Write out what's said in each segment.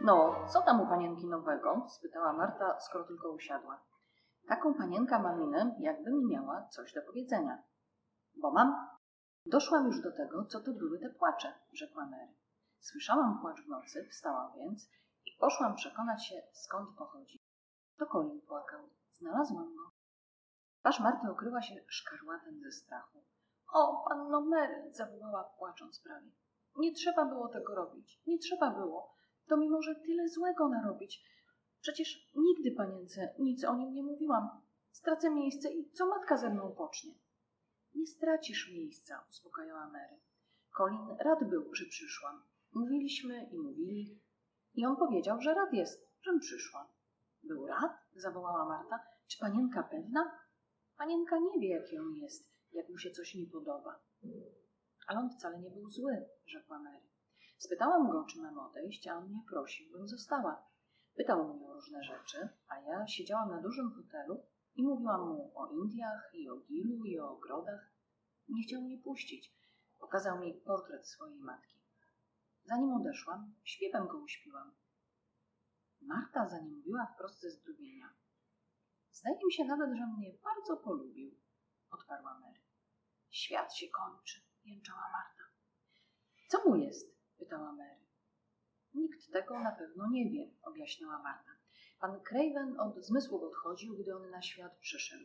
No, co tam u panienki nowego? spytała Marta, skoro tylko usiadła. Taką panienka ma minę, jakby mi miała coś do powiedzenia. Bo mam. Doszłam już do tego, co to były te płacze, rzekła Mary. Słyszałam płacz w nocy, wstałam więc i poszłam przekonać się, skąd pochodzi. To Colin płakał. Znalazłam go. Twarz Marty okryła się szkarłatem ze strachu. O, panno Mary, zawołała płacząc prawie. Nie trzeba było tego robić. Nie trzeba było. To mi może tyle złego narobić. Przecież nigdy panience nic o nim nie mówiłam. Stracę miejsce i co matka ze mną pocznie? Nie stracisz miejsca, uspokajała Mary. Colin rad był, że przyszłam. Mówiliśmy i mówili. I on powiedział, że rad jest, żem przyszła. Był rad? zawołała Marta. Czy panienka pewna? Panienka nie wie, jaki on jest, jak mu się coś nie podoba. Ale on wcale nie był zły, rzekła Mary. Spytałam go, czy mam odejść, a on mnie prosił, bym została. Pytał mnie o różne rzeczy, a ja siedziałam na dużym fotelu i mówiłam mu o Indiach i o Gilu i o ogrodach. Nie chciał mnie puścić. Pokazał mi portret swojej matki. Zanim odeszłam, śpiewem go uśpiłam. Marta za nim mówiła wprost ze zdumienia. Zdaje mi się nawet, że mnie bardzo polubił, odparła Mary. Świat się kończy, jęczała Marta. Co mu jest? Pytała Mary. Nikt tego na pewno nie wie, objaśniała Marta. Pan Craven od zmysłów odchodził, gdy on na świat przyszedł.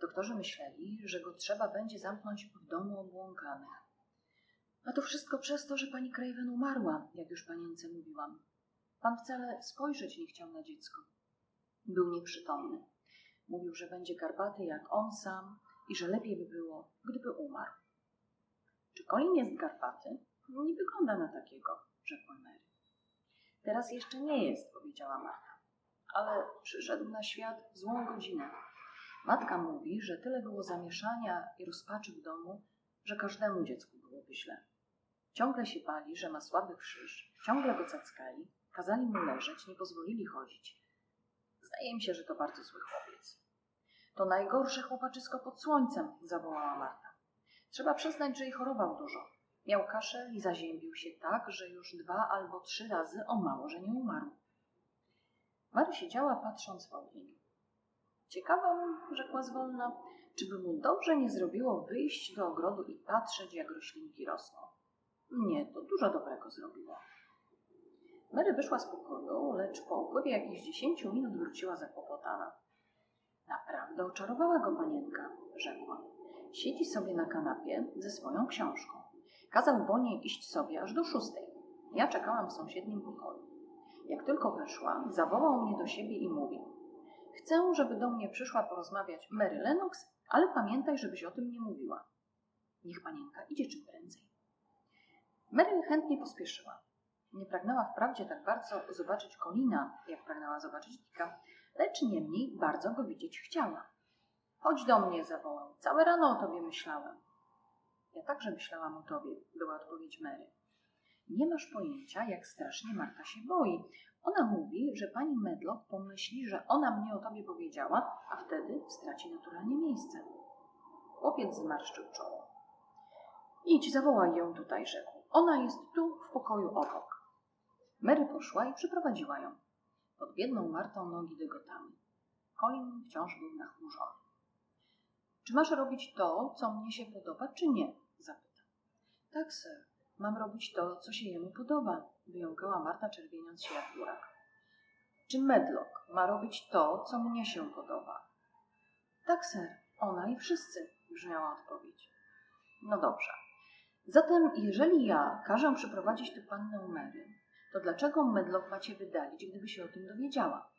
Doktorzy myśleli, że go trzeba będzie zamknąć w domu obłąkanych. A to wszystko przez to, że pani Craven umarła, jak już panience mówiłam. Pan wcale spojrzeć nie chciał na dziecko. Był nieprzytomny. Mówił, że będzie garbaty jak on sam i że lepiej by było, gdyby umarł. Czy Colin jest garbaty? Nie wygląda na takiego, rzekła Mary. Teraz jeszcze nie jest, powiedziała Marta, ale przyszedł na świat w złą godzinę. Matka mówi, że tyle było zamieszania i rozpaczy w domu, że każdemu dziecku byłoby źle. Ciągle się bali, że ma słaby krzyż, ciągle go cackali, kazali mu leżeć, nie pozwolili chodzić. Zdaje mi się, że to bardzo zły chłopiec. To najgorsze chłopaczysko pod słońcem, zawołała Marta. Trzeba przyznać, że i chorował dużo. Miał kaszel i zaziębił się tak, że już dwa albo trzy razy o mało, że nie umarł. Mary siedziała patrząc w ogień. Ciekawa, rzekła zwolna, czy by mu dobrze nie zrobiło wyjść do ogrodu i patrzeć, jak roślinki rosną. Nie, to dużo dobrego zrobiło. Mary wyszła z pokoju, lecz po upływie jakichś dziesięciu minut wróciła zakłopotana. Naprawdę oczarowała go panienka, rzekła. Siedzi sobie na kanapie ze swoją książką. Kazał Bonie iść sobie aż do szóstej. Ja czekałam w sąsiednim pokoju. Jak tylko weszła, zawołał mnie do siebie i mówi: Chcę, żeby do mnie przyszła porozmawiać Mary Lennox, ale pamiętaj, żebyś o tym nie mówiła. Niech panienka idzie czym prędzej. Mary chętnie pospieszyła. Nie pragnęła wprawdzie tak bardzo zobaczyć Colina, jak pragnęła zobaczyć Dicka, lecz niemniej bardzo go widzieć chciała. Chodź do mnie, zawołał. Całe rano o tobie myślałem. Ja także myślałam o tobie, była odpowiedź Mary. Nie masz pojęcia, jak strasznie Marta się boi. Ona mówi, że pani Medlock pomyśli, że ona mnie o tobie powiedziała, a wtedy straci naturalnie miejsce. Chłopiec zmarszczył czoło. Idź, zawołaj ją tutaj, rzekł. Ona jest tu, w pokoju obok. Mary poszła i przyprowadziła ją. Pod biedną Martą nogi dygotały. Colin wciąż był nachmurzony. Czy masz robić to, co mnie się podoba, czy nie? zapytał. Tak, sir. Mam robić to, co się jemu podoba, wyjąkała Marta, czerwieniąc się jak burak. Czy Medlock ma robić to, co mnie się podoba? Tak, sir. Ona i wszyscy, brzmiała odpowiedź. No dobrze. Zatem, jeżeli ja każę przyprowadzić tu pannę Mary, to dlaczego Medlock ma cię wydalić, gdyby się o tym dowiedziała?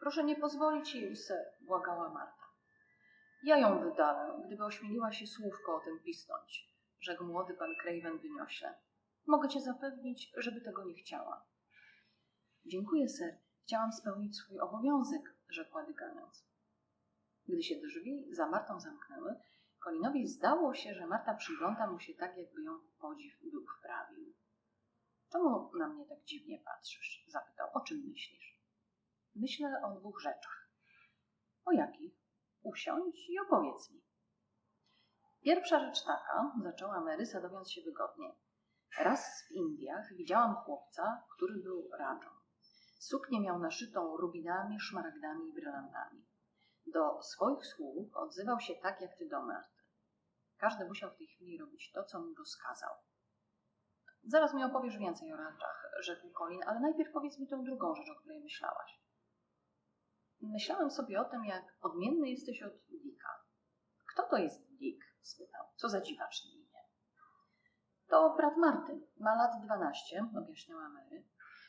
Proszę nie pozwolić jej, sir, błagała Marta. Ja ją wydalę, gdyby ośmieliła się słówko o tym pisnąć, rzekł młody pan Craven wyniośle. Mogę cię zapewnić, żeby tego nie chciała. Dziękuję, ser. Chciałam spełnić swój obowiązek, rzekła dygając. Gdy się drzwi za Martą zamknęły, Colinowi zdało się, że Marta przygląda mu się tak, jakby ją w podziw był wprawił. Czemu na mnie tak dziwnie patrzysz? zapytał. O czym myślisz? Myślę o dwóch rzeczach. O jakich? Usiądź i opowiedz mi. Pierwsza rzecz taka, zaczęła Mary, sadowiąc się wygodnie. Raz w Indiach widziałam chłopca, który był radżą. Suknię miał naszytą rubinami, szmaragdami i brylantami. Do swoich sług odzywał się tak, jak ty do Marty. Każdy musiał w tej chwili robić to, co mu rozkazał. Zaraz mi opowiesz więcej o radżach, rzekł Colin, ale najpierw powiedz mi tą drugą rzecz, o której myślałaś. Myślałem sobie o tym, jak odmienny jesteś od Dicka. Kto to jest Dick? spytał. Co za dziwaczne imię. To brat Marty. Ma lat dwanaście, objaśniała Mary.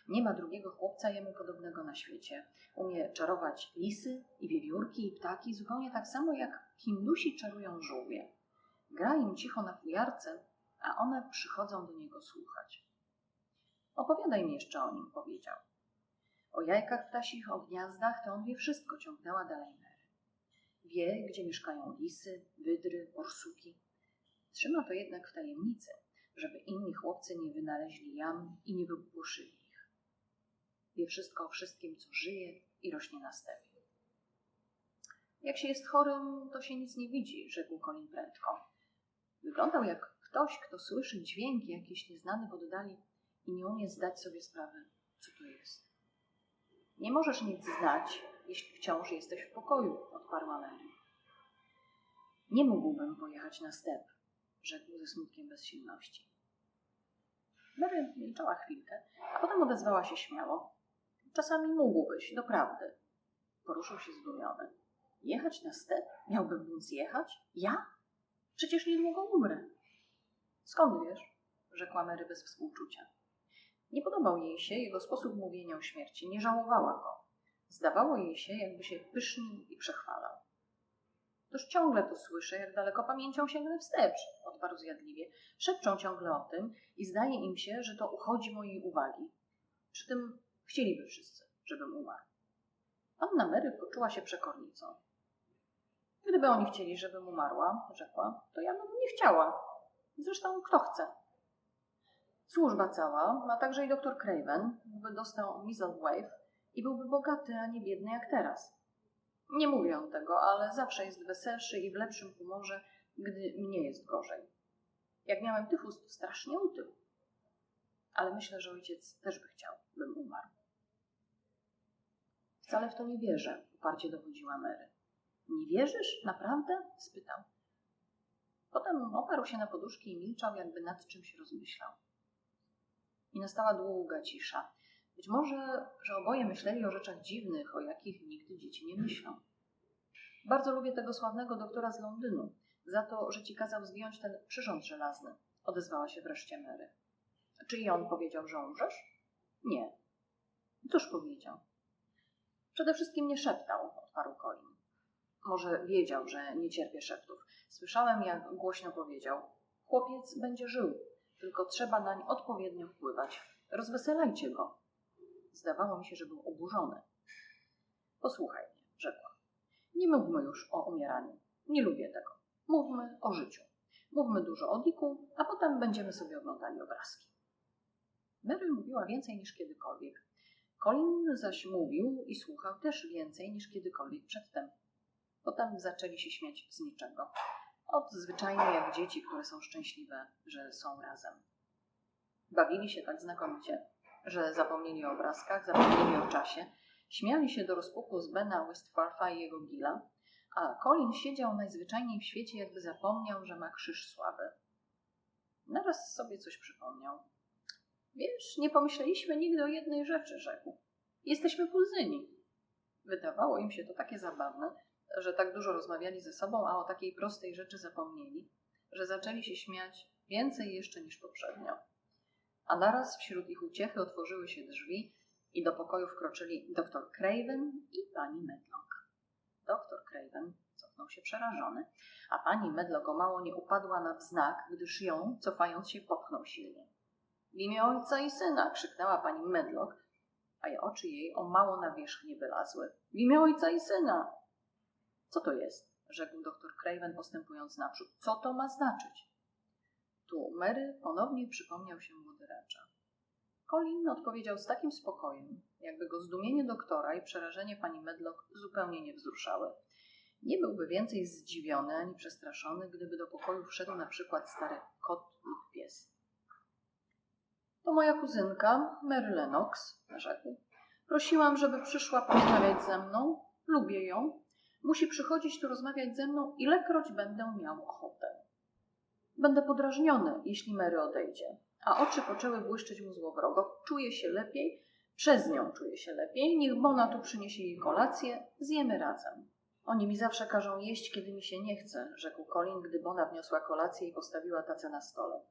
Nie ma drugiego chłopca jemu podobnego na świecie. Umie czarować lisy i wiewiórki i ptaki zupełnie tak samo jak Hindusi czarują żółwie. Gra im cicho na fujarce, a one przychodzą do niego słuchać. Opowiadaj mi jeszcze o nim, powiedział. O jajkach ptasich, o gniazdach, to on wie wszystko, ciągnęła dalej Mary. Wie, gdzie mieszkają lisy, wydry, borsuki. Trzyma to jednak w tajemnicy, żeby inni chłopcy nie wynaleźli jam i nie wypłoszyli ich. Wie wszystko o wszystkim, co żyje i rośnie na stepie. Jak się jest chorym, to się nic nie widzi, rzekł Colin prędko. Wyglądał jak ktoś, kto słyszy dźwięki jakieś nieznane w oddali i nie umie zdać sobie sprawy, co to jest. Nie możesz nic znać, jeśli wciąż jesteś w pokoju, odparła Mary. Nie mógłbym pojechać na step, rzekł ze smutkiem bezsilności. Mary milczała chwilkę, a potem odezwała się śmiało. Czasami mógłbyś, doprawdy. Poruszył się zdumiony. Jechać na step? Miałbym móc jechać? Ja? Przecież niedługo umrę. Skąd wiesz? rzekła Mary bez współczucia. Nie podobał jej się jego sposób mówienia o śmierci, nie żałowała go. Zdawało jej się, jakby się pysznił i przechwalał. Toż ciągle to słyszę, jak daleko pamięcią sięgnę wstecz, odparł zjadliwie. Szepczą ciągle o tym i zdaje im się, że to uchodzi mojej uwagi. Przy tym chcieliby wszyscy, żebym umarł. Panna Mary poczuła się przekornicą. Gdyby oni chcieli, żebym umarła, rzekła, to ja bym nie chciała. Zresztą kto chce? Służba cała, a także i doktor Craven, by dostał Mizzle Wave i byłby bogaty, a nie biedny jak teraz. Nie mówię on tego, ale zawsze jest weselszy i w lepszym humorze, gdy mnie jest gorzej. Jak miałem tyfus, to strasznie utył. Ale myślę, że ojciec też by chciał, bym umarł. Wcale w to nie wierzę, uparcie dowodziła Mary. Nie wierzysz? Naprawdę? spytał. Potem oparł się na poduszki i milczał, jakby nad czymś rozmyślał. I nastała długa cisza. Być może, że oboje myśleli o rzeczach dziwnych, o jakich nigdy dzieci nie myślą. Bardzo lubię tego sławnego doktora z Londynu, za to, że ci kazał zdjąć ten przyrząd żelazny, odezwała się wreszcie Mary. Czy i on powiedział, że umrzesz? Nie. Cóż powiedział? Przede wszystkim nie szeptał, odparł Colin. Może wiedział, że nie cierpię szeptów. Słyszałem, jak głośno powiedział: Chłopiec będzie żył, tylko trzeba nań odpowiednio wpływać. Rozweselajcie go. Zdawało mi się, że był oburzony. Posłuchaj mnie, rzekła. Nie mówmy już o umieraniu. Nie lubię tego. Mówmy o życiu. Mówmy dużo o Diku, a potem będziemy sobie oglądali obrazki. Mary mówiła więcej niż kiedykolwiek. Colin zaś mówił i słuchał też więcej niż kiedykolwiek przedtem. Potem zaczęli się śmiać z niczego. Od zwyczajnie jak dzieci, które są szczęśliwe, że są razem. Bawili się tak znakomicie, że zapomnieli o obrazkach, zapomnieli o czasie, śmiali się do rozpuku z Bena Westfarfa i jego Gila, a Colin siedział najzwyczajniej w świecie, jakby zapomniał, że ma krzyż sławy. Naraz sobie coś przypomniał. Wiesz, nie pomyśleliśmy nigdy o jednej rzeczy, rzekł. Jesteśmy kuzyni. Wydawało im się to takie zabawne, że tak dużo rozmawiali ze sobą, a o takiej prostej rzeczy zapomnieli, że zaczęli się śmiać więcej jeszcze niż poprzednio. A naraz wśród ich uciechy otworzyły się drzwi i do pokoju wkroczyli doktor Craven i pani Medlock. Doktor Craven cofnął się przerażony, a pani Medlock o mało nie upadła na wznak, gdyż ją, cofając się, popchnął silnie. W imię ojca i syna! krzyknęła pani Medlock, a oczy jej o mało na wierzch nie wylazły. W imię ojca i syna! Co to jest? rzekł doktor Craven, postępując naprzód. Co to ma znaczyć? Tu Mary ponownie przypomniał się młody Recza. Colin odpowiedział z takim spokojem, jakby go zdumienie doktora i przerażenie pani Medlock zupełnie nie wzruszały. Nie byłby więcej zdziwiony ani przestraszony, gdyby do pokoju wszedł na przykład stary kot lub pies. To moja kuzynka, Mary Lennox, rzekł. Prosiłam, żeby przyszła porozmawiać ze mną. Lubię ją. Musi przychodzić tu rozmawiać ze mną, ilekroć będę miał ochotę. Będę podrażniony, jeśli Mary odejdzie, a oczy poczęły błyszczeć mu złowrogo. Czuję się lepiej, przez nią czuję się lepiej. Niech Bona tu przyniesie jej kolację, zjemy razem. Oni mi zawsze każą jeść, kiedy mi się nie chce, rzekł Colin, gdy Bona wniosła kolację i postawiła tacę na stole.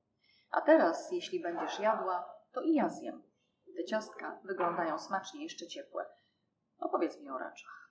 A teraz, jeśli będziesz jadła, to i ja zjem. Te ciastka wyglądają smacznie, jeszcze ciepłe. Opowiedz mi o raczach.